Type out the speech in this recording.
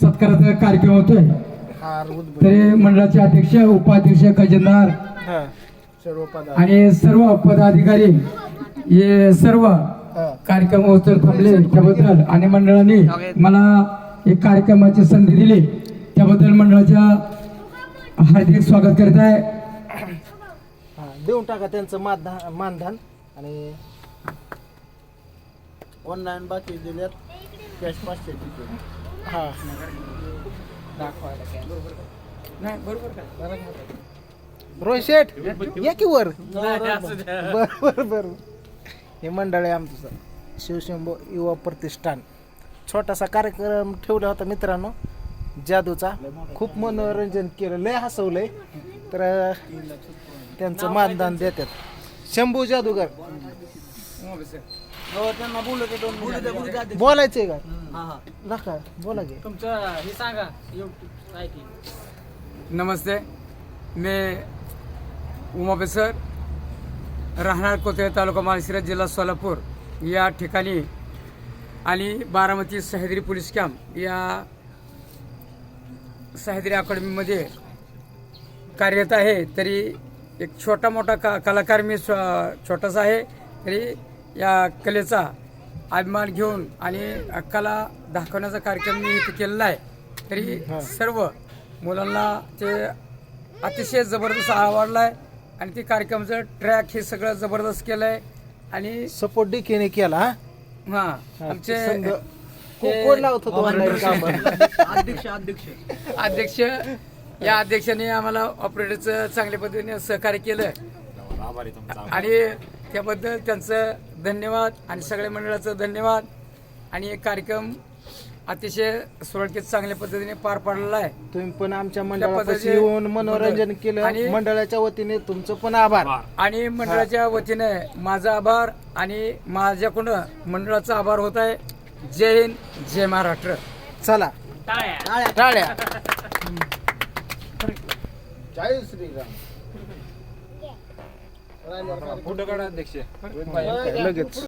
सत्काराचा कार्यक्रम होतोय. तरी मंडळाचे अध्यक्ष उपाध्यक्ष खजिनदार आणि सर्व पदाधिकारी हे सर्व कार्यक्रम होतं थांबले. त्याबद्दल आणि मंडळाने मला एक कार्यक्रमाची संधी दिली. त्याबद्दल मंडळाच्या हार्दिक स्वागत करत आहे. हा देऊन टाका त्यांचं मानधन मानधन आणि ऑनलाईन बाकी दिल्यात. कॅश पाचशे हा. रोहित शेठ या की वर? बर बर बर हे मंडळ आहे आमचं शिवशंभो युवा प्रतिष्ठान. छोटासा कार्यक्रम ठेवला होता मित्रांनो. जादूचा खूप मनोरंजन केलं. लय हसवलंय. तर त्यांचं मानधन देतात. शंभू जादूगर. बोलायचंय का? नका बोला की. तुमचं हे सांगा नमस्ते. मी उमापे सर राहणार कोथळे तालुका माळशिरस जिल्हा सोलापूर. या ठिकाणी आणि बारामती सह्याद्री पोलीस कॅम्प या सह्याद्री अकॅडमीमध्ये कार्यरत आहे. तरी एक छोटा मोठा का कलाकार मी स्व- छोटासा आहे. तरी या कलेचा अभिमान घेऊन आणि कला दाखवण्याचा कार्यक्रम मी इथे केलेला आहे. तरी सर्व मुलांना ते अतिशय जबरदस्त आवडला आहे आणि ते कार्यक्रमाचं ट्रॅक हे सगळं जबरदस्त केलं आहे आणि सपोर्ट डीकेने केला हा? हां हा, आमचे संघ- को- कोण लावत होतो online काम? अध्यक्ष अध्यक्ष. अध्यक्ष या अध्यक्षाने आम्हाला ऑपरेटरचं चांगल्या पद्धतीने सहकार्य केलं. आणि त्याबद्दल त्यांचं धन्यवाद. आणि सगळ्या मंडळाचं धन्यवाद. आणि एक कार्यक्रम अतिशय सुरळीत चांगल्या पद्धतीने पार पाडलेला आहे. तुम्ही पण आमच्या मंडळापाशी येऊन मनोरंजन केलं. आणि- मंडळाच्या वतीने तुमचं पण आभार. आणि मंडळाच्या वतीने माझा आभार आणि माझ्याकडून मंडळाचा आभार होत आहे. जय हिंद जय महाराष्ट्र. चला. टाळ्या. टाळ्या. जय श्रीराम. लगेच.